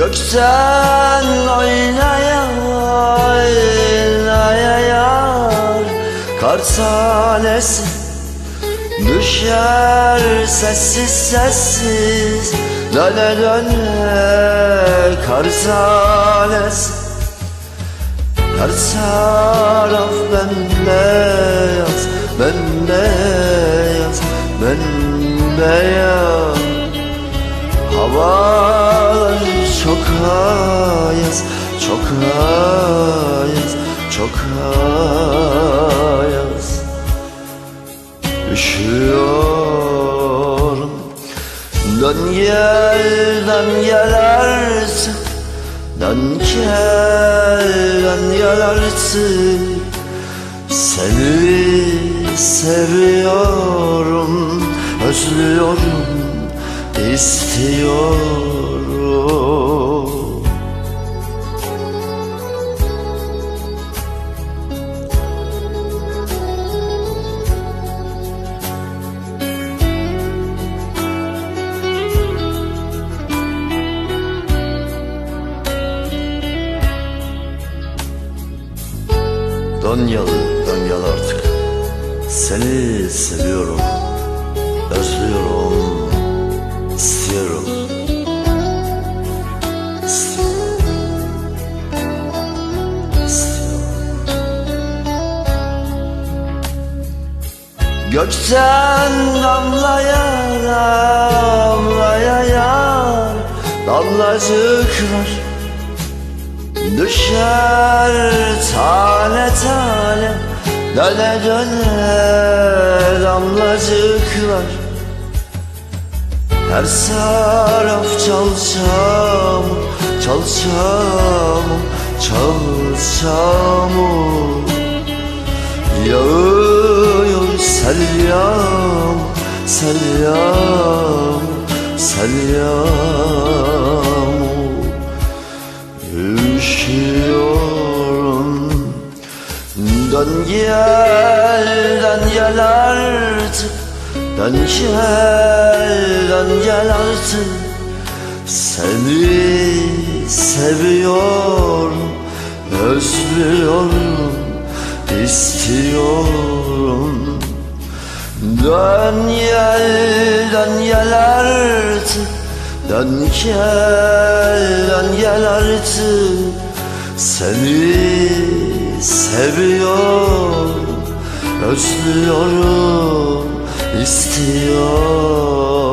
Gökten oynayan oynayar Kar tanesi Düşer sessiz sessiz Döne döne kar tanesi Her taraf bembeyaz Bembeyaz Bembeyaz. Havalar çok ayaz Çok ayaz Çok ayaz Üşüyorum. Dön gel dön gel artık. Dön gel dön gel artık. Seni seviyorum Özlüyorum istiyorum Dön yal, dön yal artık. Seni seviyorum Özlüyorum İstiyorum. Gökten damlayan damlayan Damlacıklar Düşer tane tane Döne döne damlacıklar. Her taraf çal çamur Çal çamur Çal çamur Yağıyor sel yağmur Sel yağmur Dön gel, dön gel artık. Dön gel, dön gel artık. Seni seviyorum Özlüyorum, istiyorum. Dön gel, dön gel artık. Dön gel, dön gel artık. Seni seviyorum Özlüyorum, istiyorum